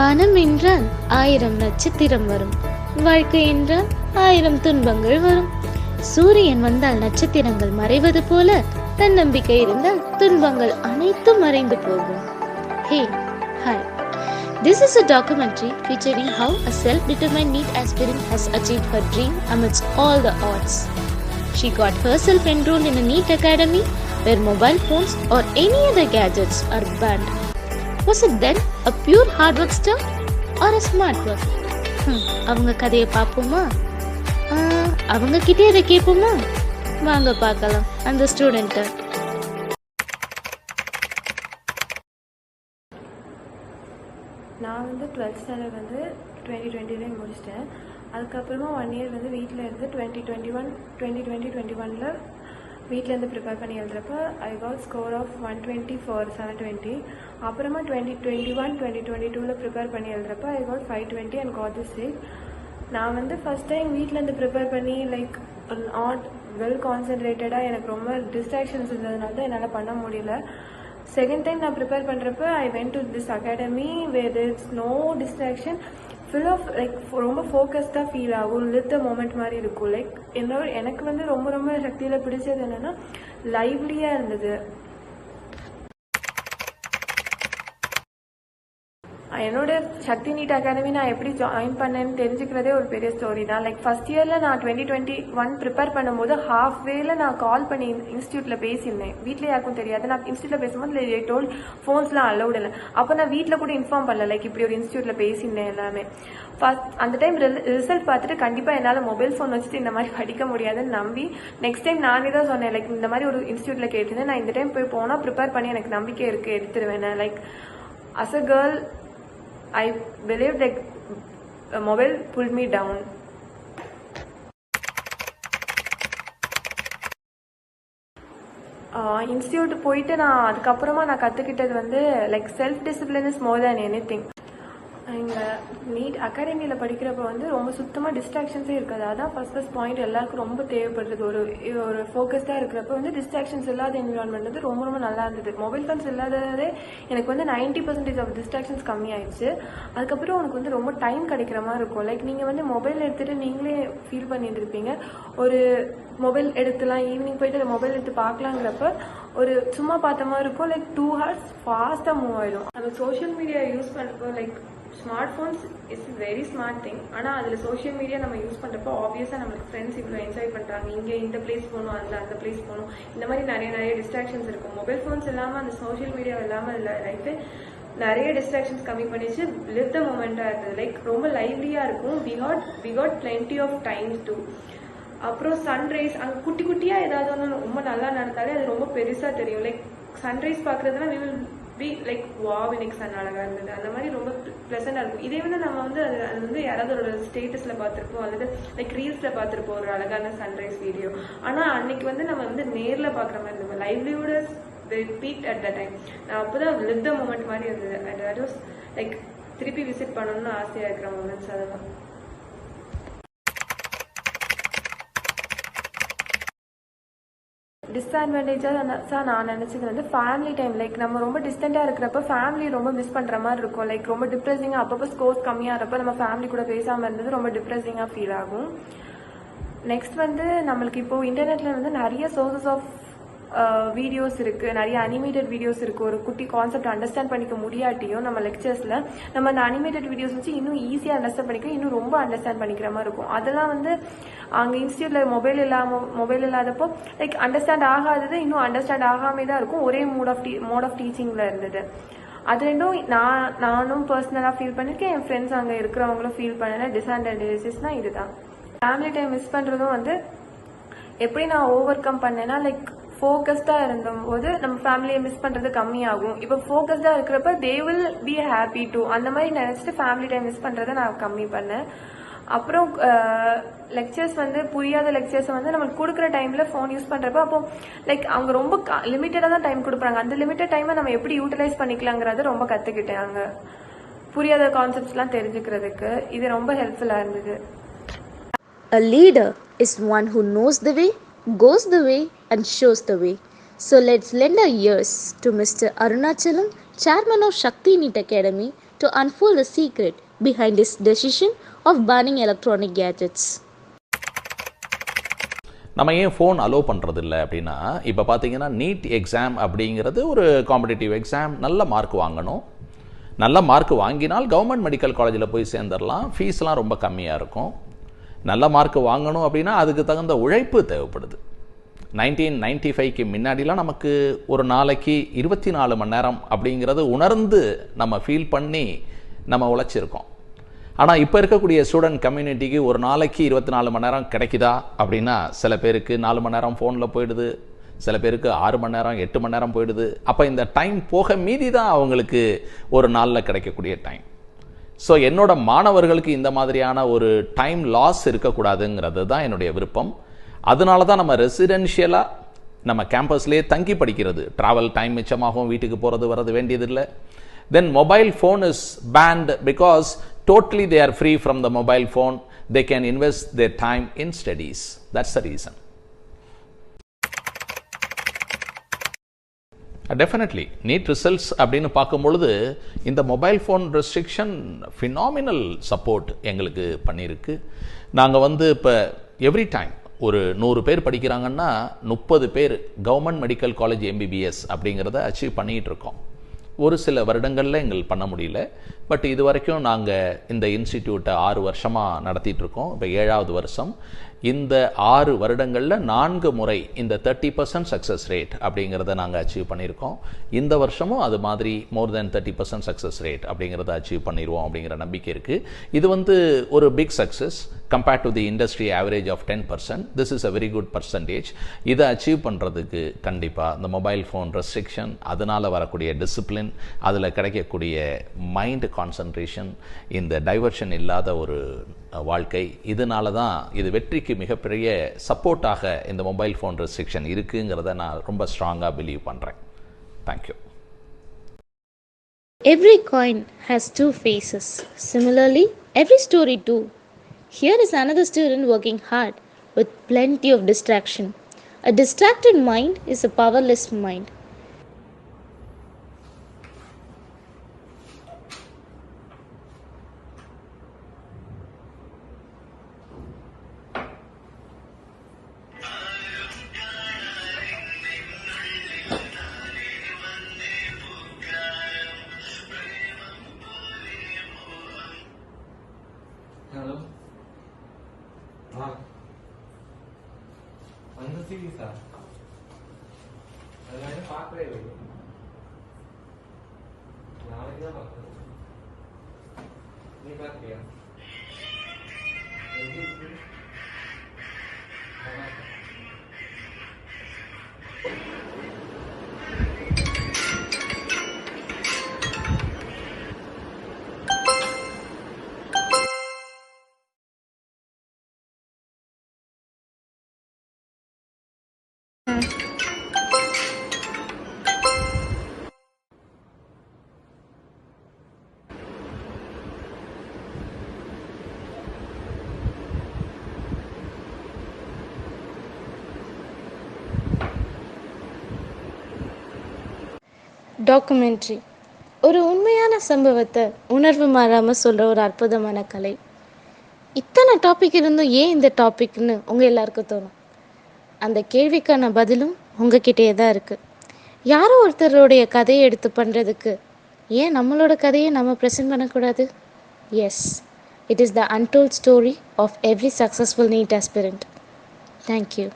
வானம் என்றால் ஆயிரம் நட்சத்திரம் வரும் வாழ்க்கை என்றால் ஆயிரம் துன்பங்கள் வரும் சூரியன் வந்தால் நட்சத்திரங்கள் மறைவது போல தன்னம்பிக்கை இருந்தால் துன்பங்கள் அனைத்தும் மறைந்து போகும் hey hi This is a documentary featuring how a self-determined neat aspirant has achieved her dream amidst all the odds. She got herself enrolled in a neat academy where mobile phones or any other gadgets are banned. Was it then a pure hard work star or a smart work அவங்க கதையை பார்ப்போமா? அவங்க கிட்டே இதை கேட்போமா? வாங்க பார்க்கலாம் அந்த ஸ்டூடெண்ட்டை நான் வந்து டுவெல்த் ஸ்டாண்டர்ட் வந்து டுவெண்ட்டி டுவெண்ட்டிலே முடிச்சிட்டேன். அதுக்கப்புறமா ஒன் இயர் வந்து வீட்டில் இருந்து twenty twenty one twenty twenty twenty ஒனில் வீட்டிலேருந்து ப்ரிப்பேர் பண்ணி எழுதுறப்ப I got score of one twenty four seven twenty அப்புறமா twenty twenty one twenty twenty டூவில் ப்ரிப்பேர் பண்ணி எழுதுறப்ப I got five twenty and got this seat நான் வந்து ஃபஸ்ட் டைம் வீட்டிலேருந்து prepare பண்ணி லைக் நாட் வெல் கான்சென்ட்ரேட்டடாக எனக்கு ரொம்ப டிஸ்ட்ராக்ஷன்ஸ் இருந்ததுனால தான் என்னால் பண்ண முடியல. செகண்ட் டைம் நான் ப்ரிப்பேர் பண்ணுறப்ப I went to this academy where is no distraction full of like ரொம்ப ஃபோக்கஸ்டாக ஃபீல் ஆகும். லித் மூமெண்ட் மாதிரி இருக்கும். லைக் என்னோட எனக்கு வந்து ரொம்ப ரொம்ப சக்தியில் பிடிச்சது என்னென்னா லைவ்லியாக இருந்தது. என்னோட சக்தி நீட் அகாடமி நான் எப்படி ஜாயின் பண்ணேன்னு தெரிஞ்சுக்கிறதே ஒரு பெரிய ஸ்டோரி தான். லைக் ஃபர்ஸ்ட் இயரில் நான் டுவெண்ட்டி டுவெண்ட்டி ஒன் ப்ரிப்பேர் பண்ணும்போது ஹாஃப் வேல நான் கால் பண்ணி இன்ஸ்டியூட்டில் பேசியிருந்தேன். வீட்டில் யாருக்கும் தெரியாது. நான் இன்ஸ்டியூட்டில் பேசும்போது டோல் ஃபோன்ஸ்லாம் அலௌட் இல்லை. அப்போ நான் வீட்டில் கூட இன்ஃபார்ம் பண்ணல. லைக் இப்படி ஒரு இன்ஸ்டியூட்டில் பேசியிருந்தேன் எல்லாமே. ஃபஸ்ட் அந்த டைம் ரிசல்ட் பார்த்துட்டு கண்டிப்பாக என்னால் மொபைல் ஃபோன் வச்சுட்டு இந்த மாதிரி படிக்க முடியாதுன்னு நம்பி நெக்ஸ்ட் டைம் நானே தான் சொன்னேன். லைக் இந்த மாதிரி ஒரு இன்ஸ்டியூட்டில் கேட்டிருந்தேன். நான் இந்த டைம் போய் போனால் ப்ரிப்பேர் பண்ணி எனக்கு நம்பிக்கை இருக்குது எடுத்துருவேன் like as a girl I believe like a uh, mobile pulled me down. Uh, institute போயிட்டு நான் அதுக்கப்புறமா நான் கற்றுக்கிட்டது வந்து like self discipline is more than anything அந்த நீட் அகாடமியில் படிக்கிறப்ப வந்து ரொம்ப சுத்தமாக டிஸ்ட்ராக்ஷன்ஸே இருக்காது. அதான் ஃபர்ஸ்ட் ஃபஸ்ட் பாயிண்ட் எல்லாருக்கும் ரொம்ப தேவைப்படுறது. ஒரு ஒரு ஃபோக்கஸ்டாக இருக்கிறப்ப வந்து டிஸ்ட்ராக்ஷன்ஸ் இல்லாத என்விரான்மெண்ட் வந்து ரொம்ப ரொம்ப நல்லா இருந்தது. மொபைல் ஃபோன்ஸ் இல்லாததே எனக்கு வந்து நைன்ட்டி பர்சன்டேஜ் ஆஃப் டிஸ்ட்ராக்ஷன்ஸ் கம்மியாயிடுச்சு. அதுக்கப்புறம் உனக்கு வந்து ரொம்ப டைம் கிடைக்கிற மாதிரி இருக்கும். லைக் நீங்கள் வந்து மொபைல் எடுத்துகிட்டு நீங்களே ஃபீல் பண்ணியிருந்திருப்பீங்க. ஒரு மொபைல் எடுத்துலாம் ஈவினிங் போயிட்டு மொபைல் எடுத்து பார்க்கலாங்கிறப்ப ஒரு சும்மா பார்த்த மாதிரி இருக்கும். லைக் டூ ஹவர்ஸ் ஃபாஸ்ட்டாக மூவ் ஆயிடும். அந்த சோஷியல் மீடியா யூஸ் பண்ணுறப்போ like smart phones is very smart thing ஆனால் அதில் சோஷியல் மீடியா நம்ம யூஸ் பண்ணுறப்போ ஆப்வியஸாக நம்மளுக்கு ஃப்ரெண்ட்ஸ் இவ்வளோ என்ஜாய் பண்ணுறாங்க இங்கே இந்த பிளேஸ் போகணும் அதில் அந்த பிளேஸ் போகணும். இந்த மாதிரி நிறைய நிறைய டிஸ்ட்ராக்ஷன்ஸ் இருக்கும். மொபைல் ஃபோன்ஸ் இல்லாமல் அந்த சோஷியல் மீடியா இல்லாமல் இல்லை. லைஃபு நிறைய டிஸ்ட்ராக்ஷன்ஸ் கம்மி பண்ணிச்சு. லிவ் த மூமெண்ட்டாக இருந்தது. லைக் ரொம்ப லைவ்லியாக இருக்கும். We got we got plenty of times to அப்புறம் சன்ரைஸ் அங்கே குட்டி குட்டியாக ஏதாவது ஒன்று ரொம்ப நல்லா நடந்தாலே அது ரொம்ப பெருசாக தெரியும். Like sunrise பார்க்குறதுனா we will be like wow இன்னைக்கு சன் அழகாக இருந்தது. அந்த மாதிரி ரொம்ப ப்ளசண்டாக இருக்கும். இதே வந்து நம்ம வந்து அது அது வந்து யாராவது ஒரு ஸ்டேட்டஸில் பார்த்துருப்போம். அல்லது லைக் ரீல்ஸில் பார்த்துருப்போம். ஒரு அழகான சன்ரைஸ் வீடியோ ஆனால் அன்னைக்கு வந்து நம்ம வந்து நேரில் பார்க்குற மாதிரி இருந்தோம் லைவ்லியோட பீக் அட் த டைம் நான் அப்போ தான் லிவ் த மூமெண்ட் மாதிரி இருந்தது. அண்ட் தட் வாஸ் லைக் திருப்பி விசிட் பண்ணணும்னு ஆசையாக இருக்கிற மூமெண்ட்ஸ் அதெல்லாம். டிஸ்அட்வான்டேஜாக நான் நினச்சது வந்து ஃபேமிலி டைம் லைக் நம்ம ரொம்ப டிஸ்டண்ட்டாக இருக்கிறப்ப ஃபேமிலி ரொம்ப மிஸ் பண்ணுற மாதிரி இருக்கும். லைக் ரொம்ப டிப்ரெஸிங்காக அப்பப்போ ஸ்கோர்ஸ் கம்மியாக இருப்ப நம்ம ஃபேமிலி கூட பேசாமல் இருந்தது ரொம்ப டிப்ரெஸிங்காக ஃபீல் ஆகும். நெக்ஸ்ட் வந்து நம்மளுக்கு இப்போது இன்டர்நெட்டில் வந்து நிறைய சோர்சஸ் ஆஃப் வீடியோஸ் இருக்குது நிறைய அனிமேட்டட் வீடியோஸ் இருக்குது ஒரு குட்டி கான்செப்ட் அண்டர்ஸ்டாண்ட் பண்ணிக்க முடியாட்டியும் நம்ம லெக்சர்ஸில் நம்ம அந்த அனிமேட்டட் வீடியோஸ் வச்சு இன்னும் ஈஸியாக அண்டர்ஸ்டாண்ட் பண்ணிக்க இன்னும் ரொம்ப அண்டர்ஸ்டாண்ட் பண்ணிக்கிற மாதிரி இருக்கும். அதெல்லாம் வந்து அங்கே இன்ஸ்டியூட்டில் மொபைல் இல்லாமல் மொபைல் இல்லாதப்போ லைக் அண்டர்ஸ்டாண்ட் ஆகாதது இன்னும் அண்டர்ஸ்டாண்ட் ஆகாமே தான் இருக்கும். ஒரே mood off the mode of டீச்சிங்கில் இருந்தது. அது ரெண்டும் நான் நானும் பர்சனலாக ஃபீல் பண்ணியிருக்கேன் என் ஃப்ரெண்ட்ஸ் அங்கே இருக்கிறவங்களும் ஃபீல் பண்ணல. டிஸ்அட்வான்டேஜஸ்னால் இதுதான். ஃபேமிலி டைம் மிஸ் பண்ணுறதும் வந்து எப்படி நான் ஓவர் கம் பண்ணேன்னா லைக் ஃபோக்கஸ்டாக இருந்தபோது நம்ம ஃபேமிலியை மிஸ் பண்ணுறது கம்மியாகும். இப்போ ஃபோக்கஸ்டாக இருக்கிறப்ப they will be happy to அந்த மாதிரி நினச்சிட்டு ஃபேமிலி டைம் மிஸ் பண்ணுறதை நான் கம்மி பண்ணேன். அப்புறம் லெக்சர்ஸ் வந்து புரியாத லெக்சர்ஸ் வந்து நம்மளுக்கு கொடுக்குற டைமில் ஃபோன் யூஸ் பண்ணுறப்ப அப்போ லைக் அவங்க ரொம்ப லிமிட்டடாக தான் டைம் கொடுக்குறாங்க அந்த லிமிட்டட் டைமை நம்ம எப்படி யூட்டிலைஸ் பண்ணிக்கலாங்கிறத ரொம்ப கற்றுக்கிட்டேன் அங்கே. புரியாத கான்செப்ட்ஸ்லாம் தெரிஞ்சுக்கிறதுக்கு இது ரொம்ப ஹெல்ப்ஃபுல்லாக இருந்தது. A leader is one who knows the way, goes the way, and shows the way. So let's lend our ears to Mr. Arunachalam, chairman of Shakti NEET Academy, to unfold the secret behind his decision of banning electronic gadgets. நம்ம ஏன் phone allow பண்ணுறதில்ல அப்படின்னா இப்போ பார்த்தீங்கன்னா NEET exam அப்படிங்கிறது ஒரு competitive exam நல்ல mark வாங்கணும் நல்ல மார்க் வாங்கினால் கவர்மெண்ட் மெடிக்கல் காலேஜில் போய் சேர்ந்துடலாம் ஃபீஸ்லாம் ரொம்ப கம்மியாக இருக்கும் நல்ல மார்க் வாங்கணும் அப்படின்னா அதுக்கு தகுந்த உழைப்பு தேவைப்படுது நைன்டீன் நைன்டி ஃபைவ்க்கு முன்னாடிலாம் நமக்கு ஒரு நாளைக்கு இருபத்தி நாலு மணி நேரம் அப்படிங்கிறது உணர்ந்து நம்ம ஃபீல் பண்ணி நம்ம உழைச்சிருக்கோம். ஆனால் இப்போ இருக்கக்கூடிய ஸ்டூடெண்ட் கம்யூனிட்டிக்கு ஒரு நாளைக்கு இருபத்தி நாலு மணி நேரம் கிடைக்குதா அப்படின்னா சில பேருக்கு நாலு மணி நேரம் ஃபோனில் போயிடுது சில பேருக்கு ஆறு மணி நேரம் எட்டு மணி நேரம் போயிடுது. அப்போ இந்த டைம் போக மீதி தான் அவங்களுக்கு ஒரு நாளில் கிடைக்கக்கூடிய டைம் ஸோ என்னோட மாணவர்களுக்கு இந்த மாதிரியான ஒரு டைம் லாஸ் இருக்கக்கூடாதுங்கிறது தான் என்னுடைய விருப்பம். அதனால தான் நம்ம ரெசிடென்ஷியலாக நம்ம கேம்பஸ்லேயே தங்கி படிக்கிறது. ட்ராவல் டைம் மிச்சமாகவும் வீட்டுக்கு போகிறது வர்றது வேண்டியதில்லை. Then mobile phone is banned because totally they are free from the mobile phone they can invest their time in studies that's the reason definitely NEET results அப்படின்னு பார்க்கும்பொழுது இந்த mobile phone restriction phenomenal support எங்களுக்கு பண்ணியிருக்கு. நாங்கள் வந்து இப்போ every time ஒரு நூறு பேர் படிக்கிறாங்கன்னா முப்பது பேர் கவர்மெண்ட் மெடிக்கல் காலேஜ் எம்பிபிஎஸ் அப்படிங்கிறத அச்சீவ் பண்ணிகிட்டு இருக்கோம். ஒரு சில வருடங்களில் எங்கள் பண்ண முடியல. பட் இது வரைக்கும் நாங்கள் இந்த இன்ஸ்டிடியூட்டை ஆறு வருஷமாக நடத்திட்டுருக்கோம். இப்போ ஏழாவது வருஷம். இந்த ஆறு வருடங்களில் நான்கு முறை இந்த தேர்ட்டி பர்சன்ட் சக்ஸஸ் ரேட் அப்படிங்கிறத நாங்கள் அச்சீவ் பண்ணியிருக்கோம். இந்த வருஷமும் அது மாதிரி more than thirty percent success rate அப்படிங்கிறத அச்சீவ் பண்ணிடுவோம் அப்படிங்கிற நம்பிக்கை இருக்குது இது வந்து ஒரு big success compared to the industry average of ten percent this is a very good percentage இதை அச்சீவ் பண்ணுறதுக்கு கண்டிப்பாக இந்த மொபைல் ஃபோன் ரெஸ்ட்ரிக்ஷன் அதனால் வரக்கூடிய டிசிப்ளின் அதில் கிடைக்கக்கூடிய மைண்ட் கான்சன்ட்ரேஷன் இந்த டைவர்ஷன் இல்லாத ஒரு வாழ்க்கை இதனால தான் இது வெற்றிக்கு மிகப்பெரிய சப்போர்ட்டாக இந்த மொபைல் ஃபோன் ரெஸ்ட்ரிக்ஷன் இருக்குங்கிறத நான் ரொம்ப ஸ்ட்ராங்காக பிலீவ் பண்ணுறேன் thank you Every coin has two faces. Similarly, every story too. Here is another student working hard with plenty of distraction. A distracted mind is a powerless mind. நான் documentary ஒரு உண்மையான சம்பவத்தை உணர்வு மாறாமல் சொல்கிற ஒரு அற்புதமான கலை. இத்தனை டாபிக் இருந்தும் ஏன் இந்த டாபிக்னு உங்கள் எல்லாருக்கும் தோணும்? அந்த கேள்விக்கான பதிலும் உங்ககிட்டயே தான் இருக்குது யாரோ ஒருத்தருடைய கதையை எடுத்து பண்ணுறதுக்கு ஏன் நம்மளோட கதையை நம்ம ப்ரெசென்ட் பண்ணக்கூடாது? Yes it is the untold story of every successful NEET aspirant thank you